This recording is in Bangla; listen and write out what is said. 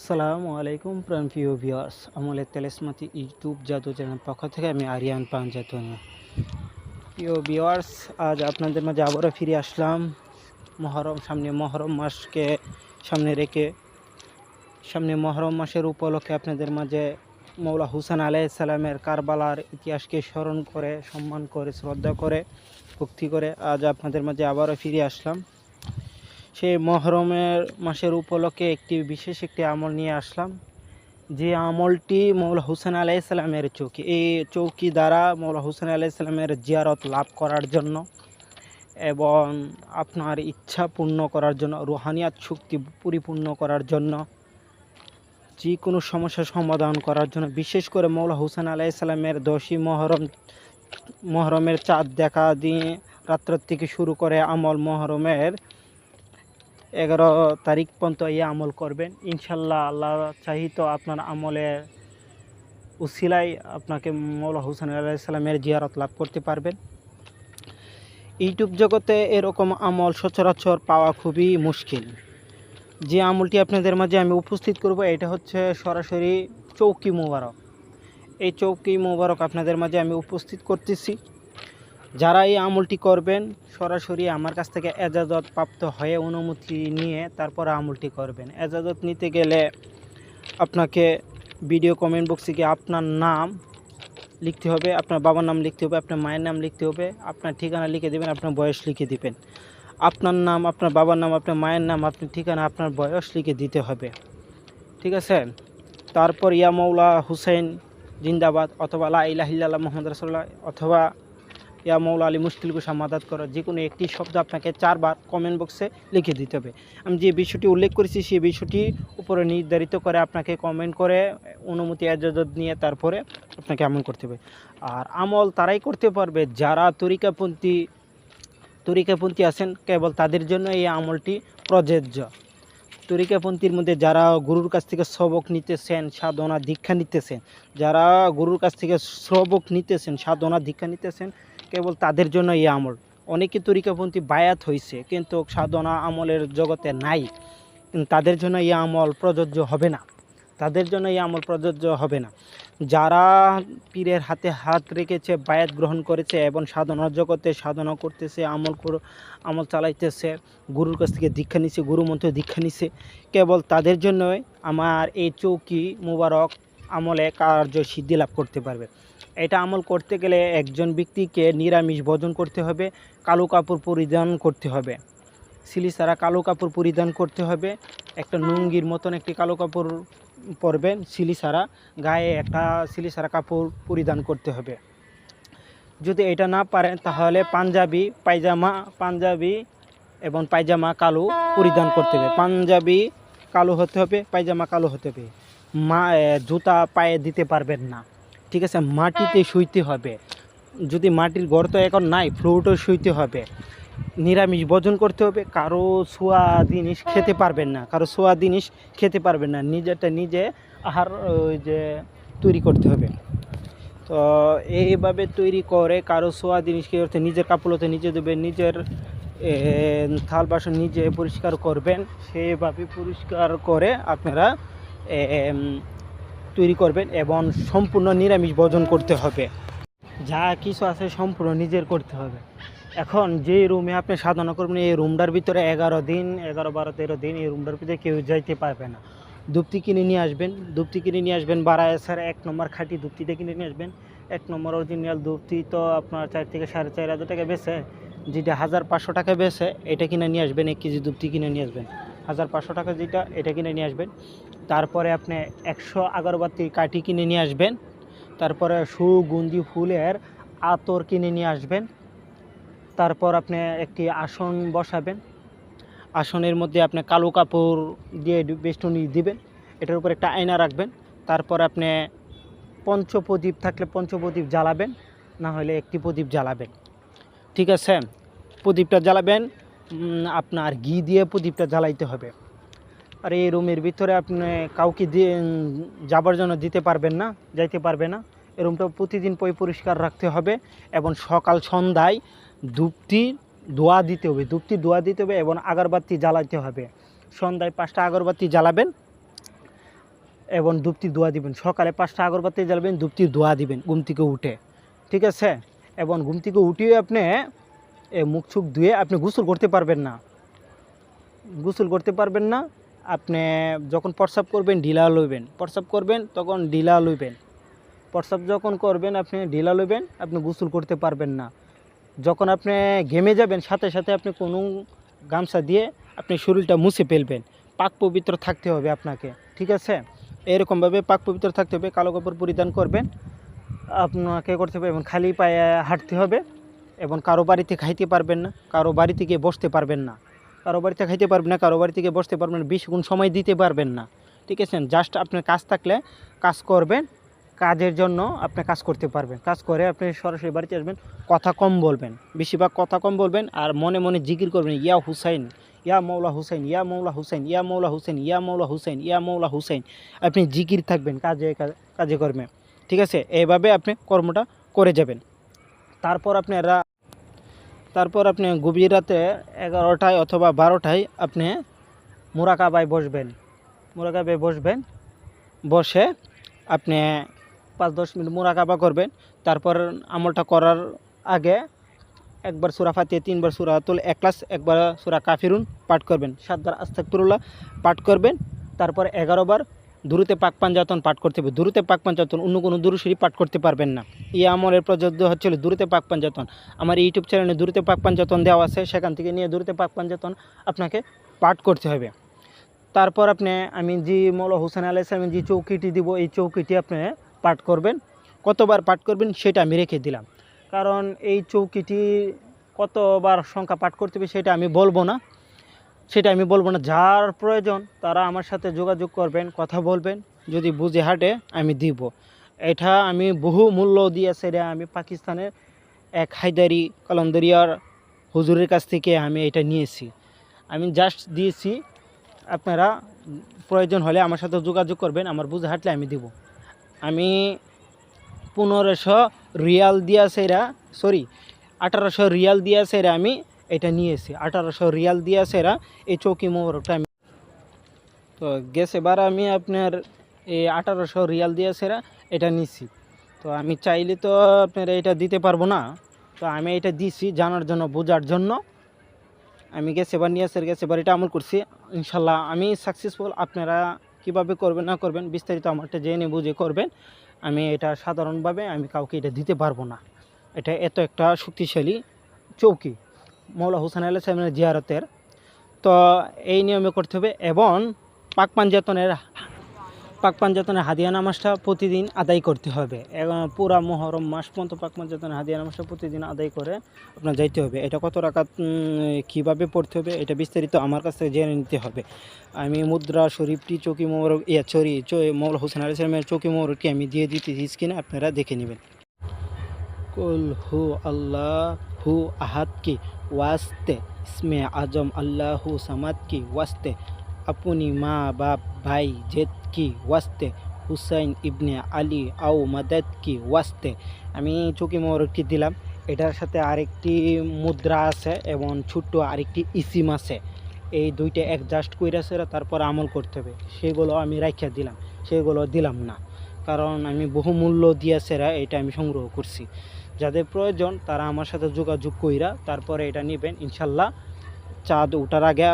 আসসালামু আলাইকুম প্রাণ প্রিয় ভিউয়ার্স আমলের তেলেসমাতি ইউটিউব জাদু চ্যানেল পক্ষ থেকে আমি আরিয়ান পাঞ্জাতনি। প্রিয় ভিউয়ার্স আজ আপনাদের মাঝে আবারও ফিরে আসলাম। মহরম সামনে মহরম মাসকে সামনে রেখে, সামনে মহরম মাসের উপলক্ষে আপনাদের মাঝে মৌলা হুসেন আলাইসালামের কারবালার ইতিহাসকে স্মরণ করে, সম্মান করে, শ্রদ্ধা করে, ভক্তি করে আজ আপনাদের মাঝে আবারও ফিরে আসলাম। সেই মহরমের মাসের উপলক্ষে একটি বিশেষ একটি আমল নিয়ে আসলাম। যে আমলটি মৌলা হুসেন আলাইসাল্লামের চৌকি এই চৌকি দ্বারা মৌলা হুসেন আলাইসাল্লামের জিয়ারত লাভ করার জন্য এবং আপনার ইচ্ছা পূর্ণ করার জন্য, রুহানিয়াত শক্তি পরিপূর্ণ করার জন্য যে কোনো সমস্যার সমাধান করার জন্য, বিশেষ করে মৌলা হুসেন আলাইসাল্লামের দশই মহরম মহরমের চাঁদ দেখা দিয়ে রাত্র থেকে শুরু করে আমল মহরমের এগারো তারিখ পর্যন্ত এই আমল করবেন। ইনশাল্লাহ আল্লাহ চাহিত আপনার আমলের উসিলাই আপনাকে মৌলা হুসেন আলাইসাল্লামের জিয়ারত লাভ করতে পারবেন। ইউটিউব জগতে এরকম আমল সচরাচর পাওয়া খুবই মুশকিল। যে আমলটি আপনাদের মাঝে আমি উপস্থিত করব, এটা হচ্ছে সরাসরি চৌকি মোবারক। এই চৌকি মোবারক আপনাদের মাঝে আমি উপস্থিত করতেছি। যারা এই আমলটি করবেন, সরাসরি আমার কাছ থেকে এজাজত প্রাপ্ত হয়ে অনুমতি নিয়ে তারপর আমলটি করবেন। এজাজত নিতে গেলে আপনাকে ভিডিও কমেন্ট বক্সে গিয়ে আপনার নাম লিখতে হবে, আপনার বাবার নাম লিখতে হবে, আপনার মায়ের নাম লিখতে হবে, আপনার ঠিকানা লিখে দেবেন, আপনার বয়স লিখে দিবেন। আপনার নাম, আপনার বাবার নাম, আপনার মায়ের নাম, আপনার ঠিকানা, আপনার বয়স লিখে দিতে হবে। ঠিক আছে? তারপর ইয়া মৌলা হুসেন জিন্দাবাদ, অথবা লা ইলাহিল্লাহ মোহাম্মদ রাসুল্লাহ অথবা ইয়া মৌলা আলী মুশকিল কুশা মাদাত করো। যে কোনো একটি শব্দ আপনাকে চারবার কমেন্ট বক্সে লিখে দিতে হবে। আমি যে বিষয়টি উল্লেখ করেছি, সেই বিষয়টি উপরে নির্ধারিত করে আপনাকে কমেন্ট করে, অনুমতি, এজাজত নিয়ে তারপরে আপনাকে আমল করতে হবে। আর আমল তারাই করতে পারবে। যারা তরিকাপন্থী তরিকাপন্থী আছেন, কেবল তাদের জন্য এই আমলটি প্রযোজ্য। তরিকাপন্থীর মধ্যে যারা গুরুর কাছ থেকে সবক নিতেছেন, সাধনা, দীক্ষা নিতেছেন, যারা গুরুর কাছ থেকে সবক নিতেছেন, সাধনা, দীক্ষা নিতেছেন কেবল তাদের জন্য এই আমল। অনেকে তরিকাপন্থী বায়াত হয়েছে কিন্তু সাধনা আমলের জগতে নাই। তাদের জন্য এই আমল প্রযোজ্য হবে না। তাদের জন্য এই আমল প্রযোজ্য হবে না। যারা পীরের হাতে হাত রেখেছে, বায়াত গ্রহণ করেছে এবং সাধনার জগতে সাধনা করতেছে, আমল আমল চালাইতেছে, গুরুর কাছ থেকে দীক্ষা নিছে গুরু দীক্ষা নিছে, কেবল তাদের জন্যই আমার এই চৌকি মুবারক আমলে কার্য সিদ্ধি লাভ করতে পারবে। এটা আমল করতে গেলে একজন ব্যক্তিকে নিরামিষ ভোজন করতে হবে, কালো কাপড় পরিধান করতে হবে। সিলি সারা কালো কাপড় পরিধান করতে হবে, একটা লুঙ্গির মতন একটি কালো কাপড় পরবেন সিলি সারা গায়ে একটা সিলি সারা কাপড় পরিধান করতে হবে। যদি এটা না পারেন, তাহলে পাঞ্জাবি, পায়জামা, পাঞ্জাবি এবং পায়জামা কালো পরিধান করতে হবে। পাঞ্জাবি কালো হতে হবে, পায়জামা কালো হতে হবে। মা জুতা পায়ে দিতে পারবেন না। ঠিক আছে? মাটিতে শুইতে হবে। যদি মাটির গর্ত এখন নাই ফ্লোরও শুইতে হবে। নিরামিষ ভোজন করতে হবে। কারও ছোঁয়া জিনিস খেতে পারবেন না। কারও ছোঁয়া জিনিস খেতে পারবেন না। নিজেরটা নিজে আহার ওই যে তৈরি করতে হবে। তো এইভাবে তৈরি করে কারও ছোঁয়া জিনিস কি করতে নিজের কাপড়তে নিজে দেবেন নিজের থাল বাসন নিজে পরিষ্কার করবেন সেইভাবে পরিষ্কার করে আপনারা তৈরি করবেন এবং সম্পূর্ণ নিরামিষ ভোজন করতে হবে। যা কিছু আছে সম্পূর্ণ নিজের করতে হবে। এখন যে রুমে আপনি সাধনা করবেন, এই রুমটার ভিতরে এগারো দিন, এগারো, বারো, তেরো দিন এই রুমটার ভিতরে কেউ যাইতে পারবে না। দুপটি কিনে নিয়ে আসবেন দুপটি কিনে নিয়ে আসবেন বারায় স্যার এক নম্বর খাঁটি দুপটিটা কিনে নিয়ে আসবেন। এক নম্বর অরিজিনাল দুপটি তো আপনার চার থেকে সাড়ে চার হাজার টাকা বেছে যেটা হাজার পাঁচশো টাকা বেছে এটা কিনে নিয়ে আসবেন, এক কেজি দুপটি কিনে নিয়ে আসবেন। হাজার পাঁচশো টাকা যেটা, এটা কিনে নিয়ে আসবেন। তারপরে আপনি একশো আগরবাতি কাঠি কিনে নিয়ে আসবেন। তারপরে সুগন্ধি ফুলের আতর কিনে নিয়ে আসবেন। তারপর আপনি একটি আসন বসাবেন। আসনের মধ্যে আপনি কালো কাপড় দিয়ে বেষ্টনী দিবেন। এটার উপর একটা আয়না রাখবেন। তারপর আপনি পঞ্চপ্রদীপ থাকলে পঞ্চপ্রদীপ জ্বালাবেন, না হলে একটি প্রদীপ জ্বালাবেন। ঠিক আছে? প্রদীপটা জ্বালাবেন। আপনার ঘি দিয়ে প্রদীপটা জ্বালাইতে হবে। আর, এই রুমের ভিতরে আপনি কাউকে দিয়ে যাবার জন্য দিতে পারবেন না, যাইতে পারবে না। এই রুমটা প্রতিদিন পই পরিষ্কার রাখতে হবে এবং সকাল সন্ধ্যায় ধূপটি ধোয়া দিতে হবে, ধূপটি ধোয়া দিতে হবে এবং আগরবাতি জ্বালাতে হবে। সন্ধ্যায় পাঁচটা আগরবাতি জ্বালাবেন এবং ধূপটি ধোয়া দিবেন। সকালে পাঁচটা আগরবাতি জ্বালাবেন, ধূপটি ধোয়া দিবেন ঘুম থেকে উঠে। ঠিক আছে? এবং ঘুম থেকে উঠিয়ে আপনি মুখ ছুক ধুয়ে আপনি গোসল করতে পারবেন না। গোসল করতে পারবেন না, আপনি যখন প্রস্রাব করবেন, ঢিলা লইবেন। প্রস্রাব করবেন, তখন ঢিলা লইবেন। প্রস্রাব যখন করবেন, আপনি ঢিলা লইবেন, আপনি গোসল করতে পারবেন না। যখন আপনি ঘেমে যাবেন, সাথে সাথে আপনি কোনো গামছা দিয়ে আপনি শরীরটা মুছে ফেলবেন। পাক পবিত্র থাকতে হবে আপনাকে, ঠিক আছে? এরকমভাবে পাক পবিত্র থাকতে হবে, কালো কাপড় পরিধান করবেন, আপনাকে করতে হবে এবং খালি পায়ে হাঁটতে হবে। এবং কারও বাড়িতে খাইতে পারবেন না, কারও বাড়িতে গিয়ে বসতে পারবেন না। কারও বাড়িতে খাইতে পারবেন না, কারও বাড়ি থেকে বসতে পারবেন না বেশি গুণ সময় দিতে পারবেন না। ঠিক আছে জাস্ট আপনার কাজ থাকলে কাজ করবেন, কাজের জন্য আপনি কাজ করতে পারবেন। কাজ করে আপনি সরাসরি বাড়িতে আসবেন, কথা কম বলবেন, বেশিরভাগ কথা কম বলবেন আর মনে মনে জিকির করবেন, ইয়া হুসাইন, ইয়া মৌলা হুসাইন, ইয়া মৌলা হুসাইন, ইয়া মৌলা হুসাইন, ইয়া মৌলা হুসাইন, ইয়া মৌলা হুসাইন। আপনি জিকির থাকবেন, কাজে কাজে কর্মে। ঠিক আছে, এইভাবে আপনি কর্মটা করে যাবেন। তারপর আপনারা তারপর আপনি গভীর রাতে এগারোটায় অথবা বারোটায় আপনি মুরাকাবায় বসবেন। মুরাকাবায় বসবেন, বসে আপনি পাঁচ দশ মিনিট মুরাকাবা করবেন। তারপর আমলটা করার আগে একবার সুরা ফাতিয়ে তিনবার সুরা তুল এক ক্লাস একবার সুরা কাফিরুন পাঠ করবেন। সাতবার আস্তাকতুল্লাহ পাঠ করবেন। তারপর এগারো বার দুরুতে পাক পাঞ্জাতন পাঠ করতে হবে। দুরুতে পাক পাঞ্জাতন অন্য কোনো দূর দুরুশরী পাঠ করতে পারবেন না। এই আমলের প্রযোজ্য হচ্ছিল দুরুতে পাক পাঞ্জাতন। আমার ইউটিউব চ্যানেলে দুরুতে পাক পাঞ্জাতন দেওয়া আছে, সেখান থেকে নিয়ে দুরুতে পাক পাঞ্জাতন আপনাকে পাঠ করতে হবে। তারপর আপনি আমি যে মৌলা হোসেন আলাই সালাম যে চৌকিটি দিব, এই চৌকিটি আপনি পাঠ করবেন। কতবার পাঠ করবেন সেটা আমি রেখে দিলাম। কারণ এই চৌকিটি কতবার সংখ্যা পাঠ করতে হবে সেটা আমি বলব না। সেটা আমি বলব না। যার প্রয়োজন, তারা আমার সাথে যোগাযোগ করবেন, কথা বলবেন। যদি বুঝে হাটে, আমি দিব। এটা আমি বহু মূল্য দিয়েছে রে আমি পাকিস্তানের এক হায়দারি কলন্দরিয়ার হুজুরের কাছ থেকে আমি এটা নিয়েছি। আমি জাস্ট দিয়েছি, আপনারা প্রয়োজন হলে আমার সাথে যোগাযোগ করবেন, আমার বুঝে হাঁটলে আমি দিব। আমি পনেরোশো রিয়াল দিয়েছে এরা সরি আঠারোশো রিয়াল দিয়েছে এরা আমি এটা নিয়েছি আঠারোশো রিয়াল দিয়েছে এরা। এই চৌকি মোহরটা আমি তো গেছে এবার আমি আপনার এই আঠারোশো রিয়াল দিয়েছে এরা, এটা নিছি তো আমি চাইলে তো আপনার এটা দিতে পারব না। তো আমি এটা দিছি জানার জন্য, বোঝার জন্য। আমি গেছে এবার নিয়ে আসে গেছে এবার এটা আমল করছি। ইনশাল্লাহ আমি সাকসেসফুল আপনারা কীভাবে করবেন, না করবেন, বিস্তারিত আমারটা জেনে বুঝে করবেন। আমি এটা সাধারণভাবে আমি কাউকে এটা দিতে পারব না। এটা এত একটা শক্তিশালী চৌকি। মৌলা হোসেন আল্লাহ সাহেবের জিয়ারতের। তো এই নিয়মে করতে হবে এবং পাক পাঞ্জাতনের পাক পাঞ্জাতনের হাদিয়া নামাজটা প্রতিদিন আদায় করতে হবে। এবং পুরা মহরম মাস পর্যন্ত পাক পাঞ্জাতনের হাদিয়া নামাজটা প্রতিদিন আদায় করে আপনার যাইতে হবে। এটা কত টাকা কীভাবে পড়তে হবে এটা বিস্তারিত আমার কাছ থেকে জেনে নিতে হবে। আমি মুদ্রা, শরীফটি, চৌকি মোহর, ইয়া সরি মৌলা হোসেন আলী সালামের চৌকি মোহরটি আমি দিয়ে দিতে দিতেছি স্ক্রিনে আপনারা দেখে নেবেন। কুল হু আল্লাহ, হু আহাদ কি ওয়াস্তে, ইসমে আজম আল্লাহু সামাদ কি ওয়াস্তে, আপনি মা, বাপ, ভাই জেদ কি ওয়াস্তে, হুসাইন ইবনে আলী, আও মাদাদ কি ওয়াস্তে। আমি চৌকি মোহরটি দিলাম। এটার সাথে আরেকটি মুদ্রা আছে এবং ছোট্ট আরেকটি ইসিম আছে। এই দুইটা অ্যাডজাস্ট কইরাছে তারপর আমল করতে হবে। সেগুলো আমি রাখিয়া দিলাম। সেগুলো দিলাম না। কারণ আমি বহু মূল্য দিয়েছেরা এটা আমি সংগ্রহ করছি। যাদের প্রয়োজন তারা আমার সাথে যোগাযোগ কইরা তারপরে এটা নেবেন। ইনশাল্লাহ চাঁদ ওঠার আগে